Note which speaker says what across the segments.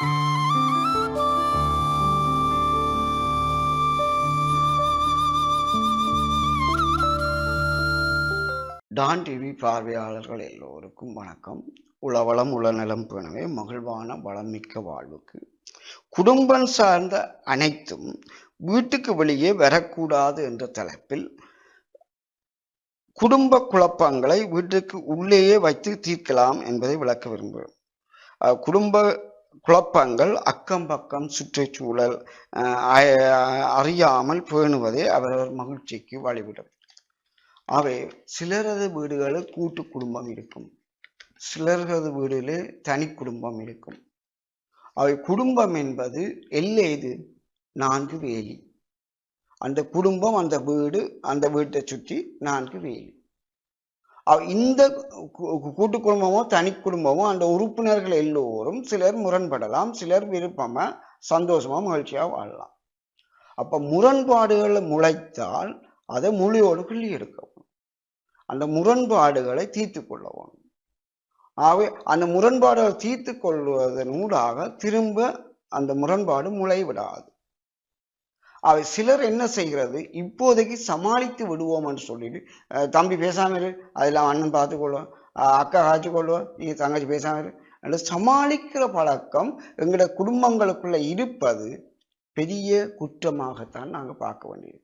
Speaker 1: Don TV பார்வையாளர்கள் எல்லோருக்கும் வணக்கம். உளவளம் உளநலம் பேணவே மகிழ்வான வளமிக்க வாழ்வுக்கு. குடும்பம் சார்ந்த அனைத்தும் வீட்டுக்கு வெளியே வரக்கூடாது என்ற தலைப்பில் குடும்ப குழப்பங்களை வீட்டுக்கு உள்ளேயே வைத்து தீர்க்கலாம் என்பதை விளக்க விரும்புகிறோம் குடும்ப குழப்பங்கள் அக்கம் பக்கம் சுற்றுச்சூழல் அறியாமல் பேணுவதே அவரவர் மகிழ்ச்சிக்கு வழிவிடும். அவை சிலரது வீடுகளில் கூட்டு குடும்பம் இருக்கும். சிலரது வீடுகளில் தனி குடும்பம் இருக்கும். அவை குடும்பம் என்பது எல்லை இது நான்கு வேலி. அந்த குடும்பம் அந்த வீடு அந்த வீட்டை சுற்றி நான்கு வேலி. இந்த கு- கூட்டு குடும்பமோ தனி குடும்பமோ அந்த உறுப்பினர்கள் எல்லோரும் சிலர் முரண்படலாம் சிலர் விருப்பமாக சந்தோஷமா மகிழ்ச்சியா வாழலாம். அப்ப முரண்பாடுகளை முளைத்தால் அதை மொழியோடு கிள்ளி எடுக்கவும் அந்த முரண்பாடுகளை தீர்த்து கொள்ளவும். ஆகவே அந்த முரண்பாடுகளை தீர்த்து கொள்வதன் ஊடாக திரும்ப அந்த முரண்பாடு முளைவிடாது. அவை சிலர் என்ன செய்கிறது? இப்போதைக்கு சமாளித்து விடுவோம்னு சொல்லிட்டு தம்பி பேசாமல் அதில் அதெல்லாம் அண்ணன் பார்த்துக்கொள்வோம் அக்கா காய்ச்சி கொள்வோம் நீ தங்கச்சி பேசாமல் என்று சமாளிக்கிற பழக்கம் எங்களோட குடும்பங்களுக்குள்ள இருப்பது பெரிய குற்றமாகத்தான் நாங்க பார்க்க வேண்டியது.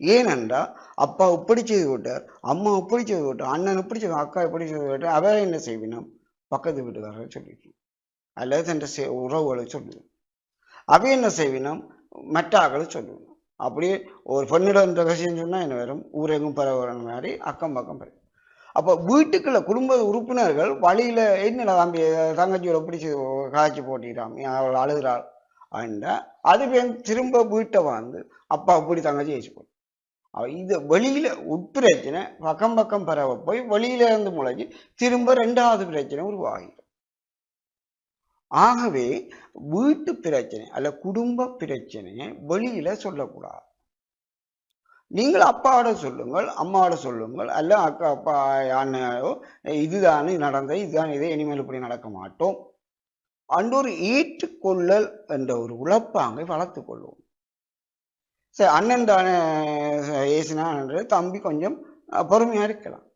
Speaker 1: ஏனென்றால் அப்பா இப்படி செய்து விட்டார் அம்மா இப்படி செய்து விட்டார் அண்ணன் இப்படி செய்து அக்கா இப்படி செய்து விட்டார் அவரை என்ன செய்வினோம்? பக்கத்து வீட்டுக்காரரை சொல்லிக்கணும் அல்லது தன் செ- உறவுகளை சொல்லுவோம் அவை என்ன செய்வினோம்? மற்ற சொல்லுவோம். அப்படியே ஒரு பெண்ணிடம் ரகசியம் சொன்னால் என்ன வரும்? ஊரெங்கும் பரவுற மாதிரி அக்கம் பக்கம் பரவும் அப்போ வீட்டுக்குள்ள குடும்ப உறுப்பினர்கள் வழியில் என்னடா தம்பி தங்கச்சியோட பிடிச்சி காய்ச்சி போட்டிடாமே அவள் அழுகிறாள் அப்படின்னா அது பேர் திரும்ப வீட்டை வந்து அப்பா அப்படி தங்கச்சி ஏசி போட்டு இது வெளியில் உட்பிரச்சனை பக்கம் பக்கம் பரவ போய் வெளியில இருந்து முளைஞ்சு திரும்ப ரெண்டாவது பிரச்சனை உருவாகிடும். ஆகவே வீட்டு பிரச்சனை அல்ல குடும்ப பிரச்சனையை வெளியில சொல்லக்கூடாது. நீங்கள் அப்பாவோட சொல்லுங்கள் அம்மாவோட சொல்லுங்கள் அல்ல அக்கா அப்பா அண்ணனோ இதுதானே நடந்த இதுதான் இதை இனிமேல் இப்படி நடக்க மாட்டோம். அன்று ஒரு ஏற்றுக்கொள்ளல் என்ற ஒரு உழப்பாங்கை வளர்த்து கொள்வோம். சரி அண்ணன் தானே ஏசினான்றது தம்பி கொஞ்சம் பொறுமையாக பொறுமையா இருக்கலாம்.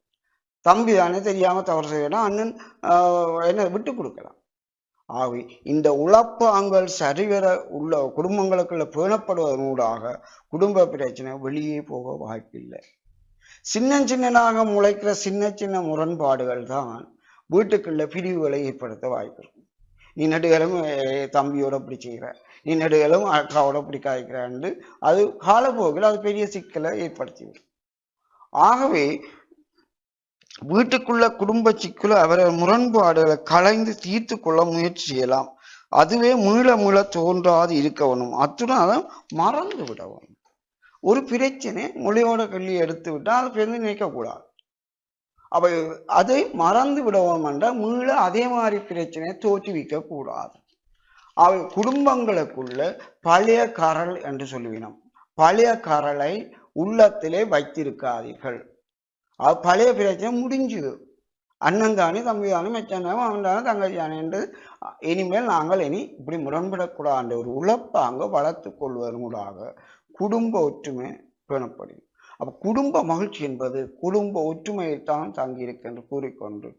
Speaker 1: தம்பி தானே தெரியாம தவறு செய்யலாம் அண்ணன் என்ன விட்டு கொடுக்கலாம். ஆகவே இந்த உழப்பாங்கள் சரிவர உள்ள குடும்பங்களுக்குள்ள பேணப்படுவதனூடாக குடும்ப பிரச்சனை வெளியே போக வாய்ப்பில்லை. சின்ன சின்னதாக முளைக்கிற சின்ன சின்ன முரண்பாடுகள் தான் வீட்டுக்குள்ள பிரிவுகளை ஏற்படுத்த வாய்ப்பு இருக்கும் நீ நடுகளும் தம்பியோட இப்படி செய்கிற நீ நடுகளும் அக்காவோட இப்படி காய்க்கிறான்னு அது காலப்போக்கில் அது பெரிய சிக்கலை ஏற்படுத்திவிடும். ஆகவே வீட்டுக்குள்ள குடும்ப சிக்கல அவரது முரண்பாடுகளை கலைந்து தீர்த்து கொள்ள முயற்சி செய்யலாம். அதுவே மீள மீள தோன்றாது இருக்கவனும் அத்துடன் அதை மறந்து விடவும் ஒரு பிரச்சனை மொழியோட கல்வி எடுத்து விட்டால் அது பெருந்து நினைக்கக்கூடாது அப்ப அதை மறந்து விடவும் என்றால் மீள அதே மாதிரி பிரச்சனையை தோற்றுவிக்க கூடாது. அவை குடும்பங்களுக்குள்ள பழைய கரல் என்று சொல்லுவினோம். பழைய கரலை உள்ளத்திலே வைத்திருக்காதீர்கள். அது பழைய பிரச்சனை முடிஞ்சுது. அண்ணன் தானே தம்பி தானே மச்சான் தானே அவன் தானே தங்கச்சி தானே என்று இனிமேல் நாங்கள் இனி இப்படி முரண்படக்கூடாது. ஒரு உழப்பாங்க வளர்த்து கொள்வதனூடாக குடும்ப ஒற்றுமை பேணப்படும் அப்போ குடும்ப மகிழ்ச்சி என்பது குடும்ப ஒற்றுமையைத்தான் தங்கி கூறிக்கொண்டு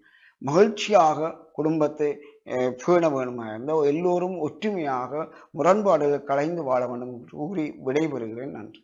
Speaker 1: மகிழ்ச்சியாக குடும்பத்தை பேண வேணுமா இருந்தால் எல்லோரும் ஒற்றுமையாக முரண்பாடுகள் கலைந்து வாழ வேண்டும் என்று கூறி விடைபெறுகிறேன். நன்றி.